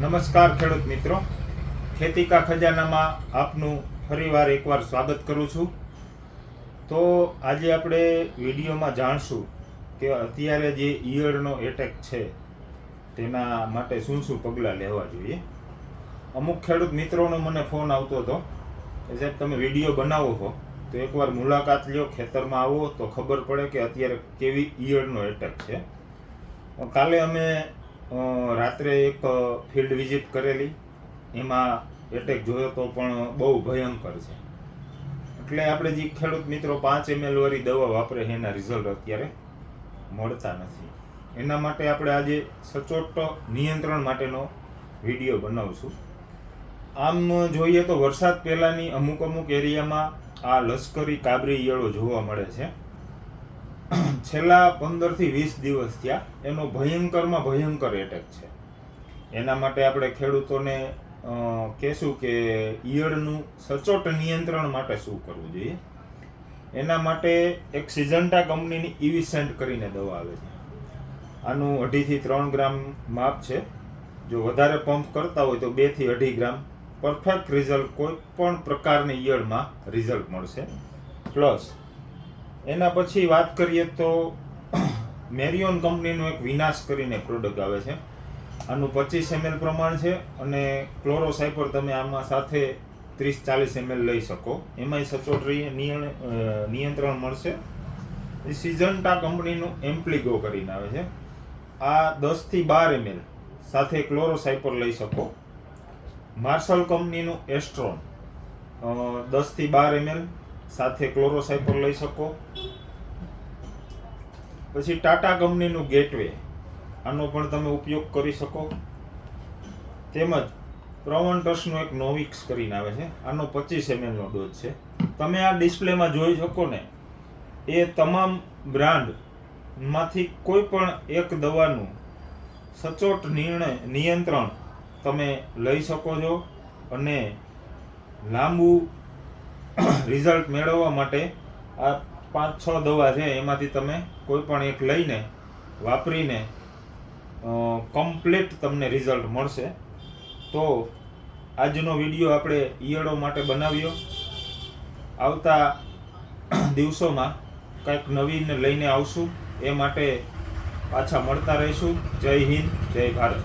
નમસ્કાર ખેડૂત મિત્રો. ખેતી કા ખજાનામાં આપનું ફરીવાર એકવાર સ્વાગત કરું છું. તો આજે આપણે વિડીયોમાં જાણશું કે અત્યારે જે ઈયળનો એટેક છે, તેના માટે શું શું પગલાં લેવા જોઈએ. અમુક ખેડૂત મિત્રોનો મને ફોન આવતો હતો કે સાહેબ, તમે વીડિયો બનાવો છો તો એકવાર મુલાકાત લ્યો, ખેતરમાં આવો તો ખબર પડે કે અત્યારે કેવી ઈયળનો એટેક છે. કાલે અમે રાત્રે એક ફિલ્ડ વિઝિટ કરેલી. એમાં એટેક જોયો તો પણ બહુ ભયંકર છે. એટલે આપણે જે ખેડૂત મિત્રો પાંચ એમએલ વાળી દવા વાપરે એના રિઝલ્ટ અત્યારે મળતા નથી. એના માટે આપણે આજે સચોટ નિયંત્રણ માટેનો વીડિયો બનાવશું. આમ જોઈએ તો વરસાદ પહેલાંની અમુક અમુક એરિયામાં આ લશ્કરી કાબરી ઈયળો જોવા મળે છે. છેલ્લા પંદરથી વીસ દિવસ થયા એનો ભયંકરમાં ભયંકર એટેક છે. એના માટે આપણે ખેડૂતોને કહેશું કે ઈયળનું સચોટ નિયંત્રણ માટે શું કરવું જોઈએ? એના માટે એક સિઝન્ટા કંપનીની ઇવિસેન્ટ કરીને દવા આવે છે. આનું અઢીથી ત્રણ ગ્રામ માપ છે. જો વધારે પંપ કરતા હોય તો બેથી અઢી ગ્રામ. પરફેક્ટ રિઝલ્ટ કોઈ પણ પ્રકારની ઈયળમાં રિઝલ્ટ મળશે. પ્લસ એના પછી વાત કરીએ તો મેરિયોન કંપનીનું એક વિનાશ કરીને પ્રોડક્ટ આવે છે. આનું પચીસ એમએલ પ્રમાણ છે અને ક્લોરોસાઇપર તમે આમાં સાથે ત્રીસ ચાલીસ એમએલ લઈ શકો. એમાંય સચોટ રહી નિયંત્રણ મળશે. સિઝન્ટા કંપનીનું એમ્પ્લિગો કરીને આવે છે. આ દસથી બાર એમએલ સાથે ક્લોરોસાઇપર લઈ શકો. માર્શલ કંપનીનું એસ્ટ્રોન દસથી બાર એમએલ સાથે ક્લોરોસાઇપર લઈ શકો. પછી ટાટા કંપનીનું ગેટવે આનો પણ તમે ઉપયોગ કરી શકો. તેમજ પ્રવન્ટસનું એક નોવિક્સ કરીને આવે છે, આનો પચીસ એમએલનો ડોઝ છે. તમે આ ડિસ્પ્લેમાં જોઈ શકો ને, એ તમામ બ્રાન્ડમાંથી કોઈ પણ એક દવાનું સચોટ નિર્ણય, નિયંત્રણ તમે લઈ શકો છો. અને લાંબુ રિઝલ્ટ મેળવવા માટે આ પાંચ છ દવા છે, એમાંથી તમે કોઈ પણ એક લઈને વાપરીને કમ્પ્લીટ તમને રિઝલ્ટ મળશે. તો આજનો વીડિયો આપણે ઈયળો માટે બનાવ્યો. આવતા દિવસોમાં કંઈક નવીન લઈને આવશું. એ માટે પાછા મળતા રહીશું. જય હિન્દ, જય ભારત.